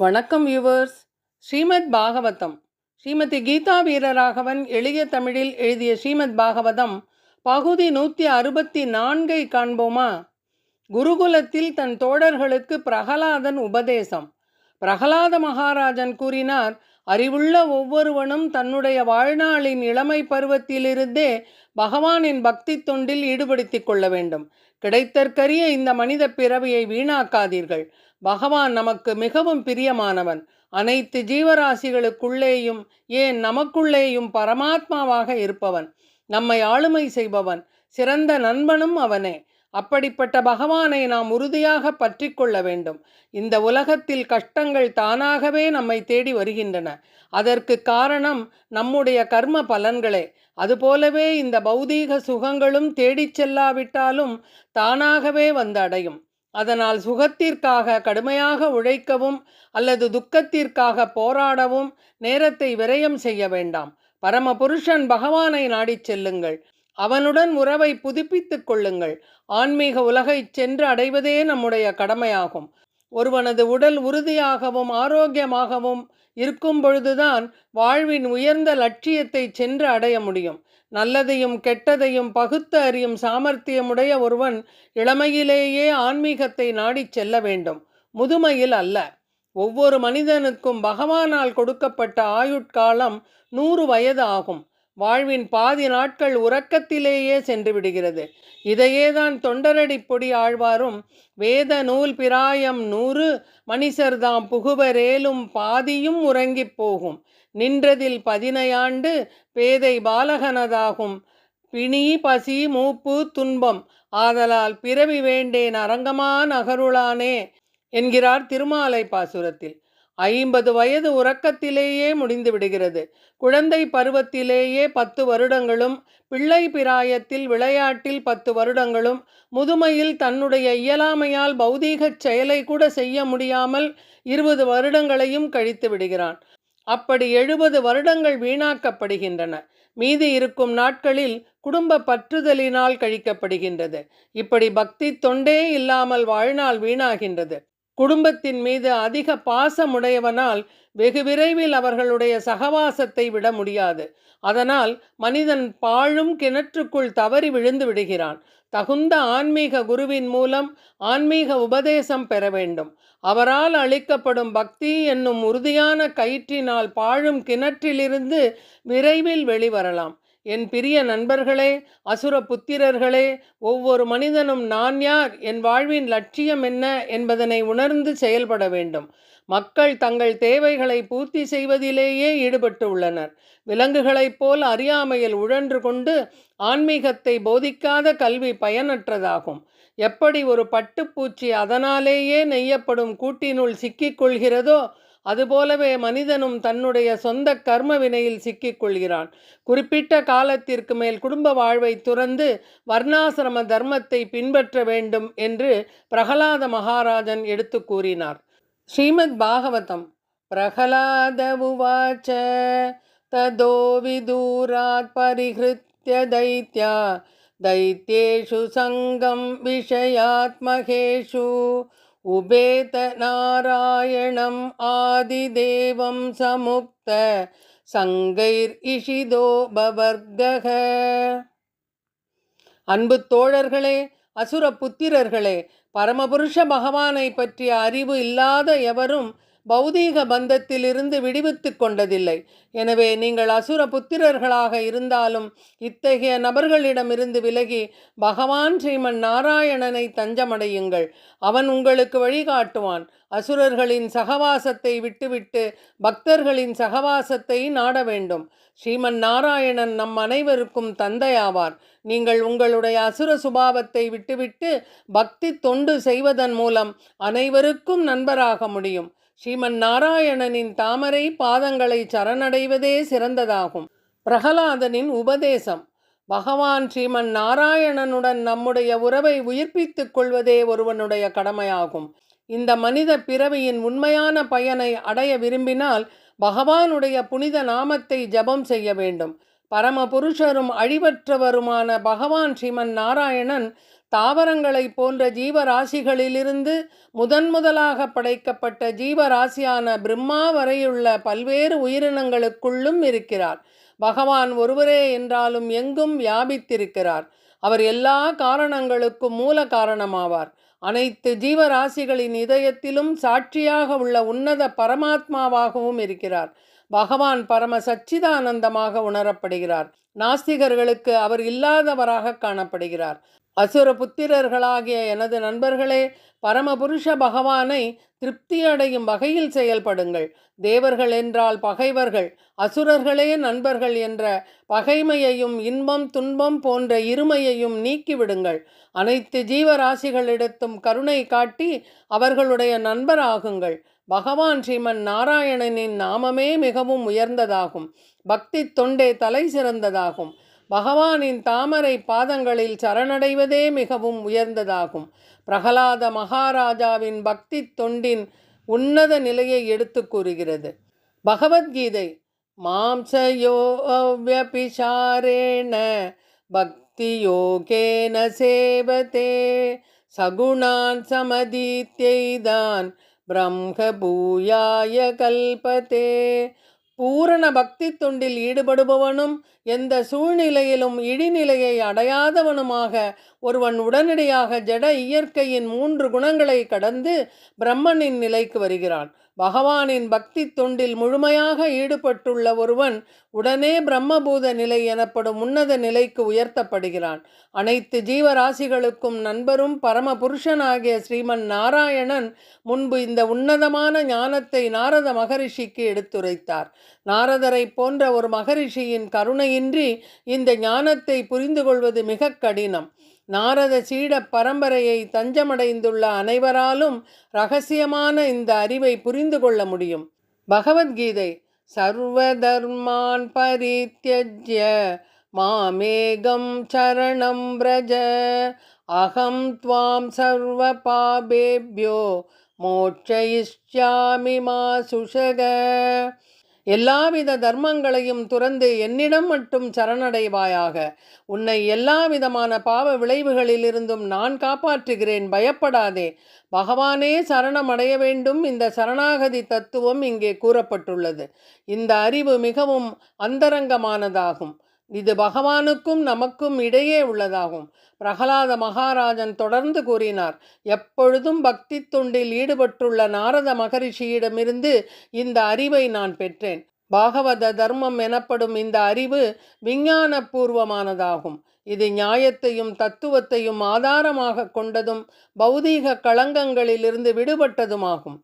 வணக்கம் வியூவர்ஸ் ஸ்ரீமத் பாகவதம். ஸ்ரீமதி கீதா வீரராகவன் எளிய தமிழில் எழுதிய ஸ்ரீமத் பாகவதம் பகுதி நூற்றி அறுபத்தி நான்கை காண்போமா? குருகுலத்தில் தன் தோழர்களுக்கு பிரகலாதன் உபதேசம். பிரகலாத மகாராஜன் கூறினார் அறிவுள்ள ஒவ்வொருவனும் தன்னுடைய வாழ்நாளின் இளமை பருவத்திலிருந்தே பகவானின் பக்தி தொண்டில் ஈடுபடுத்திக் கொள்ள வேண்டும். கிடைத்தற்கரிய இந்த மனித பிறவியை வீணாக்காதீர்கள். பகவான் நமக்கு மிகவும் பிரியமானவன். அனைத்து ஜீவராசிகளுக்குள்ளேயும் ஏன் நமக்குள்ளேயும் பரமாத்மாவாக இருப்பவன். நம்மை ஆளுமை செய்பவன் சிறந்த நண்பனும் அவனே. அப்படிப்பட்ட பகவானை நாம் உறுதியாக பற்றி கொள்ள வேண்டும். இந்த உலகத்தில் கஷ்டங்கள் தானாகவே நம்மை தேடி வருகின்றன. அதற்கு காரணம் நம்முடைய கர்ம பலன்களே. அதுபோலவே இந்த பௌதீக சுகங்களும் தேடிச் செல்லாவிட்டாலும் தானாகவே வந்து அடையும். அதனால் சுகத்திற்காக கடுமையாக உழைக்கவும் அல்லது துக்கத்திற்காக போராடவும் நேரத்தை விரயம் செய்ய வேண்டாம். பரமபுருஷன் பகவானை நாடிச் செல்லுங்கள். அவனுடன் உறவை புதுப்பித்துக் கொள்ளுங்கள். ஆன்மீக உலகை சென்று அடைவதே நம்முடைய கடமையாகும். ஒருவனது உடல் உறுதியாகவும் ஆரோக்கியமாகவும் இருக்கும் பொழுதுதான் வாழ்வின் உயர்ந்த லட்சியத்தை சென்று அடைய முடியும். நல்லதையும் கெட்டதையும் பகுத்து அறியும் சாமர்த்தியமுடைய ஒருவன் இளமையிலேயே ஆன்மீகத்தை நாடிச் செல்ல வேண்டும். முதுமையில் அல்ல. ஒவ்வொரு மனிதனுக்கும் பகவானால் கொடுக்கப்பட்ட ஆயுட்காலம் நூறு வயது ஆகும். வாழ்வின் பாதி நாட்கள் உறக்கத்திலேயே சென்று விடுகிறது. இதையேதான் தொண்டரடி பொடி ஆழ்வாரும் வேத நூல் பிராயம் நூறு மணிசர்தாம் புகுவரேலும் பாதியும் உறங்கிப் போகும். நின்றதில் பதினையாண்டு பேதை பாலகனதாகும். பிணி பசி மூப்பு துன்பம் ஆதலால் பிறவி வேண்டேன் அரங்கமா நகருளானே என்கிறார் திருமாலை பாசுரத்தில். ஐம்பது வயது உறக்கத்திலேயே முடிந்து விடுகிறது. குழந்தை பருவத்திலேயே பத்து வருடங்களும் பிள்ளை பிராயத்தில் விளையாட்டில் பத்து வருடங்களும் முதுமையில் தன்னுடைய இயலாமையால் பௌதீகச் செயலை கூட செய்ய முடியாமல் இருபது வருடங்களையும் கழித்து விடுகிறான். அப்படி எழுபது வருடங்கள் வீணாக்கப்படுகின்றன. மீதி இருக்கும் நாட்களில் குடும்ப பற்றுதலினால் கழிக்கப்படுகின்றது. இப்படி பக்தி தொண்டே இல்லாமல் வாழ்நாள் வீணாகின்றது. குடும்பத்தின் மீது அதிக பாசமுடையவனால் வெகு விரைவில் அவர்களுடைய சகவாசத்தை விட முடியாது. அதனால் மனிதன் பாழும் கிணற்றுக்குள் தவறி விழுந்து விடுகிறான். தகுந்த ஆன்மீக குருவின் மூலம் ஆன்மீக உபதேசம் பெற வேண்டும். அவரால் அளிக்கப்படும் பக்தி என்னும் உறுதியான கயிற்றினால் பாழும் கிணற்றிலிருந்து விரைவில் வெளிவரலாம் என் பிரிய நண்பர்களே அசுர புத்திரர்களே ஒவ்வொரு மனிதனும் நான் யார்? என் வாழ்வின் லட்சியம் என்ன என்பதனை உணர்ந்து செயல்பட வேண்டும். மக்கள் தங்கள் தேவைகளை பூர்த்தி செய்வதிலேயே ஈடுபட்டு உள்ளனர் விலங்குகளைப் போல் அறியாமையில் உழன்று கொண்டு ஆன்மீகத்தை போதிக்காத கல்வி பயனற்றதாகும். எப்படி ஒரு பட்டுப்பூச்சி அதனாலேயே நெய்யப்படும் கூட்டினுள் சிக்கிக் கொள்கிறதோ அதுபோலவே மனிதனும் தன்னுடைய சொந்த கர்ம வினையில் சிக்கிக் கொள்கிறான் குறிப்பிட்ட காலத்திற்கு மேல் குடும்ப வாழ்வை துறந்து வர்ணாசிரம தர்மத்தை பின்பற்ற வேண்டும் என்று பிரகலாத மகாராஜன் எடுத்து கூறினார் ஸ்ரீமத் பாகவதம் பிரகலாத உவாச்ச ததோ விதூராத் பரிஹிருத்திய தைத்யா दैत्येषु सङ्गं विषयात्महेषु उभेत नारायणम् आदिदेवं समुक्त சங்கைர் இஷிதோ பவர்கக அன்பு தோழர்களே அசுர புத்திரர்களே பரமபுருஷ பகவானை பற்றிய அறிவு இல்லாத எவரும் பௌதீக பந்தத்திலிருந்து விடுவித்து கொண்டதில்லை. எனவே நீங்கள் அசுர புத்திரர்களாக இருந்தாலும் இத்தகைய நபர்களிடமிருந்து விலகி பகவான் ஸ்ரீமன் நாராயணனை தஞ்சமடையுங்கள். அவன் உங்களுக்கு வழிகாட்டுவான். அசுரர்களின் சகவாசத்தை விட்டுவிட்டு பக்தர்களின் சகவாசத்தை நாட வேண்டும். ஸ்ரீமன் நாராயணன் நம் அனைவருக்கும் தந்தையாவார். நீங்கள் உங்களுடைய அசுர சுபாவத்தை விட்டுவிட்டு பக்தி தொண்டு செய்வதன் மூலம் அனைவருக்கும் நண்பராக முடியும். ஸ்ரீமன் நாராயணனின் தாமரை பாதங்களை சரணடைவதே சிறந்ததாகும். பிரகலாதனின் உபதேசம். பகவான் ஸ்ரீமன் நாராயணனுடன் நம்முடைய உறவை உயிர்ப்பித்துக் கொள்வதே ஒருவனுடைய கடமையாகும். இந்த மனித பிறவியின் உண்மையான பயனை அடைய விரும்பினால் பகவானுடைய புனித நாமத்தை ஜபம் செய்ய வேண்டும். பரம புருஷரும் அழிவற்றவருமான பகவான் ஸ்ரீமன் நாராயணன் தாவரங்களைப் போன்ற ஜீவராசிகளிலிருந்து முதன் முதலாக படைக்கப்பட்ட ஜீவராசியான பிரம்மா வரையுள்ள பல்வேறு உயிரினங்களுக்குள்ளும் இருக்கிறார். பகவான் ஒருவரே என்றாலும் எங்கும் வியாபித்திருக்கிறார். அவர் எல்லா காரணங்களுக்கும் மூல காரணமாவார். அனைத்து ஜீவராசிகளின் இதயத்திலும் சாட்சியாக உள்ள உன்னத பரமாத்மாவாகவும் இருக்கிறார். பகவான் பரம சச்சிதானந்தமாக உணரப்படுகிறார். நாஸ்திகர்களுக்கு அவர் இல்லாதவராக காணப்படுகிறார். அசுர புத்திரர்களாகிய எனது நண்பர்களே பரமபுருஷ பகவானை திருப்தியடையும் வகையில் செயல்படுங்கள். தேவர்கள் என்றால் பகைவர்கள் அசுரர்களே நண்பர்கள் என்ற பகைமையையும் இன்பம் துன்பம் போன்ற இருமையையும் நீக்கிவிடுங்கள். அனைத்து ஜீவராசிகளிடத்தும் கருணை காட்டி அவர்களுடைய நண்பராகுங்கள். பகவான் ஸ்ரீமன் நாராயணனின் நாமமே மிகவும் உயர்ந்ததாகும். பக்தி தொண்டே தலை சிறந்ததாகும். பகவானின் தாமரை பாதங்களில் சரணடைவதே மிகவும் உயர்ந்ததாகும். பிரகலாத மகாராஜாவின் பக்தி தொண்டின் உன்னத நிலையை எடுத்து கூறுகிறது. பகவத்கீதை மாம்சயோவியபிஷாரேண பக்தியோகேன பக்தி யோகேன சேவதே சகுணான் சமதீத்யைதான் பிரம்ம பூயாய கல்பதே பூரண பக்தி தொண்டில் ஈடுபடுபவனும் எந்த சூழ்நிலையிலும் இழிநிலையை அடையாதவனுமாக ஒருவன் உடனடியாக ஜட இயற்கையின் மூன்று குணங்களை கடந்து பிரம்மனின் நிலைக்கு வருகிறான். பகவானின் பக்தி தொண்டில் முழுமையாக ஈடுபட்டுள்ள ஒருவன் உடனே பிரம்மபூத நிலை எனப்படும் உன்னத நிலைக்கு உயர்த்தப்படுகிறான். அனைத்து ஜீவராசிகளுக்கும் நண்பரும் பரமபுருஷனாகிய ஸ்ரீமன் நாராயணன் முன்பு இந்த உன்னதமான ஞானத்தை நாரத மகரிஷிக்கு எடுத்துரைத்தார். நாரதரை போன்ற ஒரு மகரிஷியின் கருணையின்றி இந்த ஞானத்தை புரிந்து கொள்வது மிக கடினம். நாரத சீட பரம்பரையை தஞ்சமடைந்துள்ள அனைவராலும் ரகசியமான இந்த அறிவை புரிந்து கொள்ள முடியும். பகவத்கீதை சர்வதர்மான் பரித்தியஜ்ய மாமேகம் சரணம் பிரஜ அகம் துவாம் சர்வ பாபேபியோ மோட்சயிஷ்யாமி மா சுஷக எல்லாவித தர்மங்களையும் துறந்து என்னிடம் மட்டும் சரணடைவாயாக. உன்னை எல்லா விதமான பாவ விளைவுகளிலிருந்தும் நான் காப்பாற்றுகிறேன். பயப்படாதே. பகவானே சரணமடைய வேண்டும். இந்த சரணாகதி தத்துவம் இங்கே கூறப்பட்டுள்ளது. இந்த அறிவு மிகவும் அந்தரங்கமானதாகும். இது பகவானுக்கும் நமக்கும் இடையே உள்ளதாகும். பிரகலாத மகாராஜன் தொடர்ந்து கூறினார் எப்பொழுதும் பக்தி தொண்டில் ஈடுபட்டுள்ள நாரத மகரிஷியிடமிருந்து இந்த அறிவை நான் பெற்றேன். பாகவத தர்மம் எனப்படும் இந்த அறிவு விஞ்ஞானபூர்வமானதாகும். இது நியாயத்தையும் தத்துவத்தையும் ஆதாரமாக கொண்டதும் பௌதீக களங்கங்களிலிருந்து விடுபட்டதுமாகும்.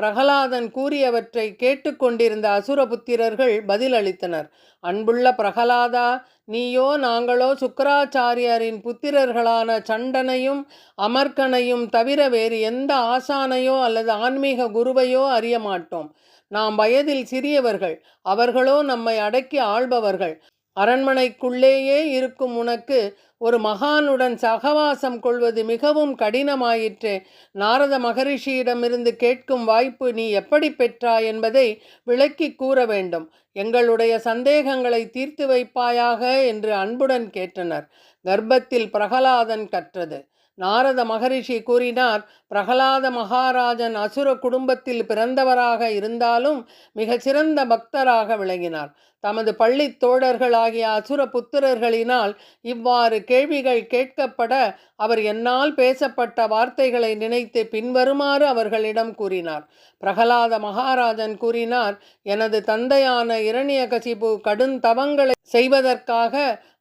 பிரகலாதன் கூறியவற்றை கேட்டுக்கொண்டிருந்த அசுரபுத்திரர்கள் பதிலளித்தனர். அன்புள்ள பிரகலாதா நீயோ நாங்களோ சுக்கராச்சாரியரின் புத்திரர்களான சண்டனையும் அமர்க்கனையும் தவிர வேறு எந்த ஆசானையோ அல்லது ஆன்மீக குருவையோ அறிய மாட்டோம் நாம் வயதில் சிறியவர்கள். அவர்களோ நம்மை அடக்கி ஆள்பவர்கள். அரண்மனைக்குள்ளேயே இருக்கும் உனக்கு ஒரு மகானுடன் சகவாசம் கொள்வது மிகவும் கடினமாயிற்று. நாரத மகரிஷியிடமிருந்து கேட்கும் வாய்ப்பு நீ எப்படி பெற்றாய் என்பதை விளக்கி கூற வேண்டும். எங்களுடைய சந்தேகங்களை தீர்த்து வைப்பாயாக என்று அன்புடன் கேட்டனர். கர்ப்பத்தில் பிரகலாதன் கற்றது. நாரத மகரிஷி கூறினார் பிரகலாத மகாராஜன் அசுர குடும்பத்தில் பிறந்தவராக இருந்தாலும் மிகச்சிறந்த பக்தராக விளங்கினார். தமது பள்ளி தோழர்களாகிய அசுர புத்திரர்களினால் இவ்வாறு கேள்விகள் கேட்கப்பட அவர் என்னால் பேசப்பட்ட வார்த்தைகளை நினைத்து பின்வருமாறு அவர்களிடம் கூறினார். பிரகலாத மகாராஜன் கூறினார் எனது தந்தையான இரணியகசிபு கடுந்தவங்களை செய்வதற்காக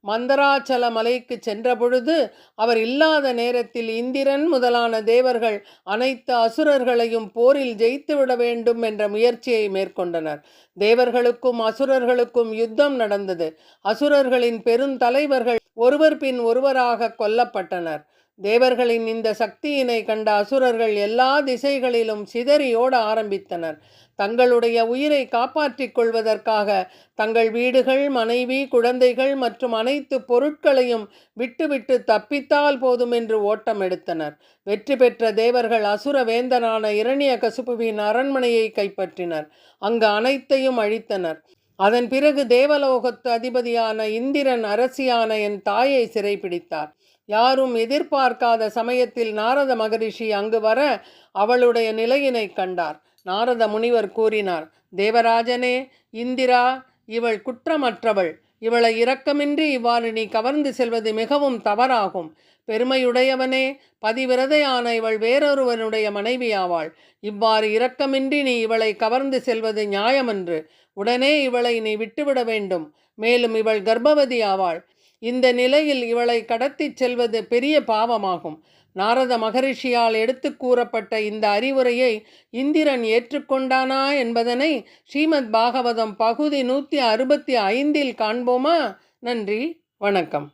மந்தராச்சல மலைக்கு சென்றபொழுது அவர் இல்லாத நேரத்தில் இந்திரன் முதலான தேவர்கள் அனைத்து அசுரர்களையும் போரில் ஜெயித்துவிட வேண்டும் என்ற முயற்சியை மேற்கொண்டனர். தேவர்களுக்கும் அசுரர்களுக்கும் யுத்தம் நடந்தது. அசுரர்களின் பெருந்தலைவர்கள் ஒருவர் பின் ஒருவராக கொல்லப்பட்டனர். தேவர்களின் இந்த சக்தியினை கண்ட அசுரர்கள் எல்லா திசைகளிலும் சிதறியோட ஆரம்பித்தனர். தங்களுடைய உயிரை காப்பாற்றிக் கொள்வதற்காக தங்கள் வீடுகள் மனைவி குழந்தைகள் மற்றும் அனைத்து பொருட்களையும் விட்டுவிட்டு தப்பித்தால் போதும் என்று ஓட்டம் எடுத்தனர். வெற்றி பெற்ற தேவர்கள் அசுர வேந்தனான இரணிய கசுப்புவின் அரண்மனையை கைப்பற்றினர். அங்கு அனைத்தையும் அழித்தனர். அதன் பிறகு தேவலோகத்து அதிபதியான இந்திரன் அரசியான என் தாயை சிறைப்பிடித்தார் யாரும் எதிர்பார்க்காத சமயத்தில் நாரத மகரிஷி அங்கு வர அவளுடைய நிலையினை கண்டார். நாரத முனிவர் கூறினார் தேவராஜனே இந்திரா இவள் குற்றமற்றவள். இவளை இரக்கமின்றி இவ்வாறு நீ கவர்ந்து செல்வது மிகவும் தவறாகும். பெருமையுடையவனே பதிவிரதையான இவள் வேறொருவனுடைய மனைவியாவாள். இவ்வாறு இரக்கமின்றி நீ இவளை கவர்ந்து செல்வது நியாயமன்று. உடனே இவளை நீ விட்டுவிட வேண்டும். மேலும் இவள் கர்ப்பவதி ஆவாள். இந்த நிலையில் இவளை கடத்திச் செல்வது பெரிய பாவமாகும். நாரத மகரிஷியால் எடுத்து கூறப்பட்ட இந்த அறிவுரையை இந்திரன் ஏற்றுக்கொண்டானா என்பதனை ஸ்ரீமத் பாகவதம் பகுதி நூற்றி அறுபத்தி ஐந்தில் காண்போமா? நன்றி வணக்கம்.